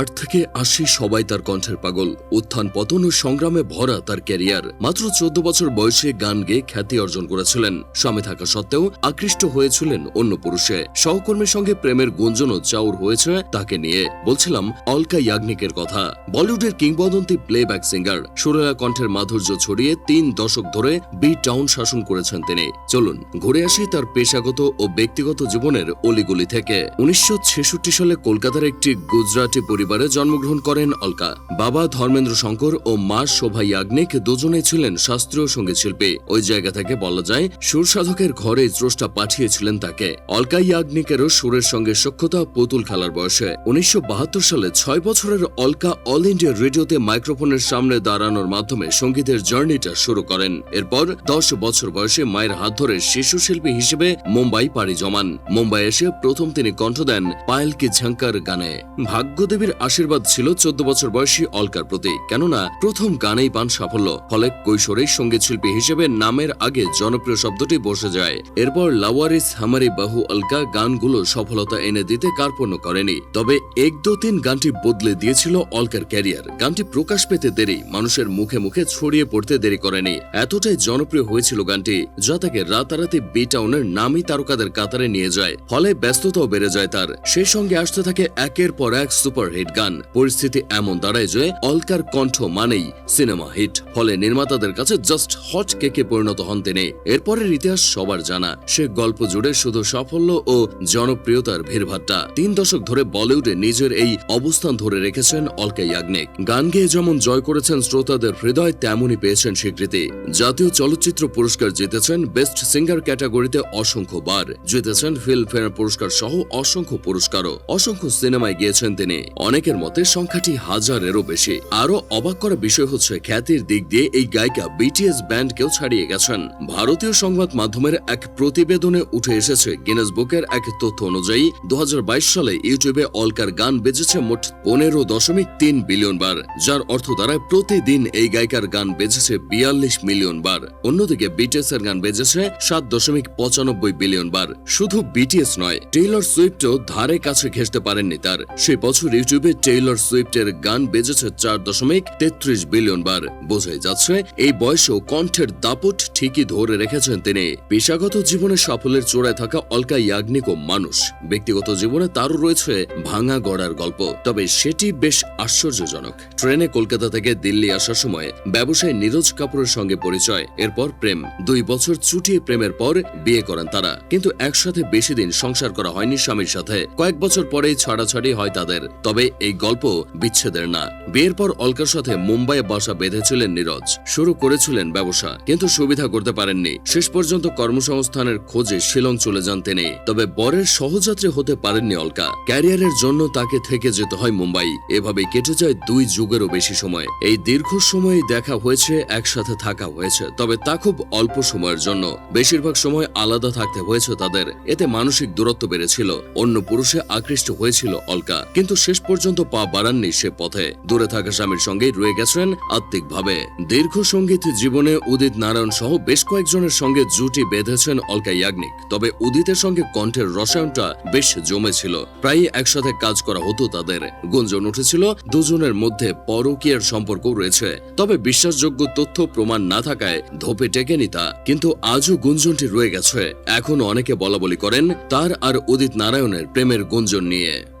আট থেকে আশি সবাই তার কণ্ঠের পাগল। উত্থান পতন ও সংগ্রামে ভরা তার ক্যারিয়ার। মাত্র চোদ্দ বছর বয়সে গান গেয়ে খ্যাতি অর্জন করেছিলেন। স্বামী থাকা সত্ত্বেও আকৃষ্ট হয়েছিলেন অন্য পুরুষে। সহকর্মীর সঙ্গে প্রেমের গুঞ্জনও চাউর হয়েছে তাকে নিয়ে। বলছিলাম, অলকা ইয়াগনিকের কথা। বলিউডের কিংবদন্তি প্লেব্যাক সিঙ্গার সুরেলা কণ্ঠের মাধুর্য ছড়িয়ে তিন দশক ধরে বি টাউন শাসন করেছেন তিনি। চলুন, ঘুরে আসি তার পেশাগত ও ব্যক্তিগত জীবনের অলিগলি থেকে। উনিশশো ছেষট্টি সালে কলকাতার একটি গুজরাটি পরিবারে জন্মগ্রহণ করেন অলকা। বাবা ধর্মেন্দ্র শঙ্কর ও মা শোভা ইয়াগনিক দুজনেই ছিলেন শাস্ত্রীয় সংগীত শিল্পী। ওই জায়গা থেকে বলা যায় সুর সাধকের ঘরে স্রষ্টা পাঠিয়েছিলেন তাকে। অলকা ইয়াগনিকেরও সুরের সঙ্গে সক্ষতা পুতুল খেলার বয়সে। উনিশশো সালে ছয় বছরের অলকা অল ইন্ডিয়া রেডিওতে মাইক্রোফোনের সামনে দাঁড়ানোর মাধ্যমে সঙ্গীতের জার্নিটা শুরু করেন। এরপর দশ বছর বয়সে মায়ের হাত ধরে শিশু শিল্পী হিসেবে মুম্বাই পাড়ি জমান। মুম্বাই এসে প্রথম তিনি কণ্ঠ দেন পায়েল কি ঝঙ্কার গানে। ভাগ্যদেবীর আশীর্বাদ ছিল চোদ্দ বছর বয়সী অলকার প্রতি। কেননা, প্রথম গানেই পান সাফল্য, ফলে কৈশোরেই সংগীত শিল্পী হিসেবে নামের আগে জনপ্রিয় শব্দটি বসে যায়। এরপর লাওয়ারিস হামারি বাহু অলকা গানগুলো সফলতা এনে দিতে কার্পণ্য করেনি। তবে এক দো তিন গানটি বদলে দিয়েছিল অলকার ক্যারিয়ার। গানটি প্রকাশ পেতে দেরি, মানুষের মুখে মুখে ছড়িয়ে পড়তে দেরি করেনি। এতটাই জনপ্রিয় হয়েছিল গানটি, যা তাকে রাতারাতি বি টাউনের নামী তারকাদের কাতারে নিয়ে যায়, ফলে ব্যস্ততাও বেড়ে যায় তার। সেই সঙ্গে আসতে থাকে একের পর এক সুপারহিট। গান। পরিস্থিতি এমন দাঁড়ায় যে অলকার কণ্ঠ মানেই সিনেমা হিট। ফলে নির্মাতাদের কাছে জাস্ট হট কেকে পরিণত হন তিনি। এরপরের ইতিহাস সবার জানা। সে গল্প জুড়ে শুধু সাফল্য ও জনপ্রিয়তার ভিড়ভাট্টা তিন দশক ধরে বলিউডে নিজের এই অবস্থান ধরে রেখেছেন অলকা ইয়াগনিক গান গেয়ে যেমন জয় করেছেন শ্রোতাদের হৃদয়, তেমনই পেয়েছেন স্বীকৃতি। জাতীয় চলচ্চিত্র পুরস্কার জিতেছেন বেস্ট সিঙ্গার ক্যাটাগরিতে অসংখ্য বার। জিতেছেন ফিল্মফেয়ার পুরস্কার সহ অসংখ্য পুরস্কারও। অসংখ্য সিনেমায় গিয়েছেন তিনি। অনেকের মতে সংখ্যাটি হাজারেরও বেশি। আরও অবাক করা বিষয় হচ্ছে, খ্যাতির দিক দিয়ে এই গায়িকা বিটিএস ব্যান্ডকেও ছাড়িয়ে গেছেন। ভারতীয় সংবাদ মাধ্যমের এক প্রতিবেদনে উঠে এসেছে গিনেস বুকের এক তথ্য অনুযায়ী দু হাজার বাইশ সালে ইউটিউবে অলকার গান বেজেছে মোট পনেরো দশমিক তিন বিলিয়ন বার, যার অর্থ দ্বারায় প্রতিদিন এই গায়িকার গান বেজেছে বিয়াল্লিশ মিলিয়ন বার। অন্যদিকে বিটিএস এর গান বেজেছে সাত দশমিক পঁচানব্বই বিলিয়ন বার। শুধু বিটিএস নয় টেইলর সুইফটও ধারে কাছে ঘেসতে পারেননি তার। সেই বছর ইউটিউবে টেইলর সুইফটের গান বেজেছে চার দশমিক তেত্রিশ বিলিয়ন বার। বোঝাই যাচ্ছে, এই বয়সেও কণ্ঠের দাপট ঠিকই ধরে রেখেছেন তিনি। পেশাগত জীবনে সাফল্যের চূড়ায় থাকা অলকা ইয়াগনিকও মানুষ। ব্যক্তিগত জীবনে তারও রয়েছে ভাঙা গড়ার গল্প, তবে সেটি বেশ আশ্চর্যজনক। ট্রেনে কলকাতা থেকে দিল্লি আসার সময় ব্যবসায়ী নীরজ কাপুরের সঙ্গে পরিচয়, এরপর প্রেম। দুই বছর চুটিয়ে প্রেমের পর বিয়ে করেন তারা, কিন্তু একসাথে বেশি দিন সংসার করা হয়নি স্বামীর সাথে। কয়েক বছর পরেই ছাড়াছাড়ি হয় তাদের, তবে এই গল্প বিচ্ছেদের না। বিয়ের পর অলকার সাথে মুম্বাইয়ে বাসা বেঁধেছিলেন নীরজ। শুরু করেছিলেন ব্যবসা, কিন্তু সুবিধা করতে পারেননি। শেষ পর্যন্ত কর্মসংস্থানের খোঁজে শিলং চলে যান তিনি। তবে বরের সহযাত্রী হতে পারেননি অলকা। ক্যারিয়ারের জন্য তাকে থেকে যেতে হয় মুম্বাই। এভাবেই কেটে যায় দুই যুগেরও বেশি সময়। এই দীর্ঘ সময় দেখা হয়েছে, একসাথে থাকা হয়েছে। তবে তা খুব অল্প সময়ের জন্য। বেশিরভাগ সময় আলাদা থাকতে হয়েছে তাদের। এতে মানসিক দূরত্ব বেড়েছিল। অন্য পুরুষে আকৃষ্ট হয়েছিল অলকা। কিন্তু শেষ পর্যন্ত পা বাড়াননি সে পথে। দূরে থাকা স্বামীর সঙ্গেই রয়ে গেছেন আত্মিকভাবে। দীর্ঘ সংগীত জীবনে উদিত নারায়ণ সহ বেশ কয়েকজনের সঙ্গে জুটি বেঁধেছেন অলকা ইয়াগনিক। তবে উদিতের সঙ্গে কণ্ঠের রসায়নটা বেশ জমেছিল। প্রায় একসাথে কাজ করা হতো তাদের। গুঞ্জন উঠেছিল, দুজনের মধ্যে পরকীয়ার সম্পর্ক রয়েছে। তবে বিশ্বাসযোগ্য তথ্য প্রমাণ না থাকায় ধোপে টেকেনি তা। কিন্তু আজও গুঞ্জনটি রয়ে গেছে। এখনও অনেকে বলা বলি করেন, তার আর উদিত নারায়ণের প্রেমের গুঞ্জন নিয়ে।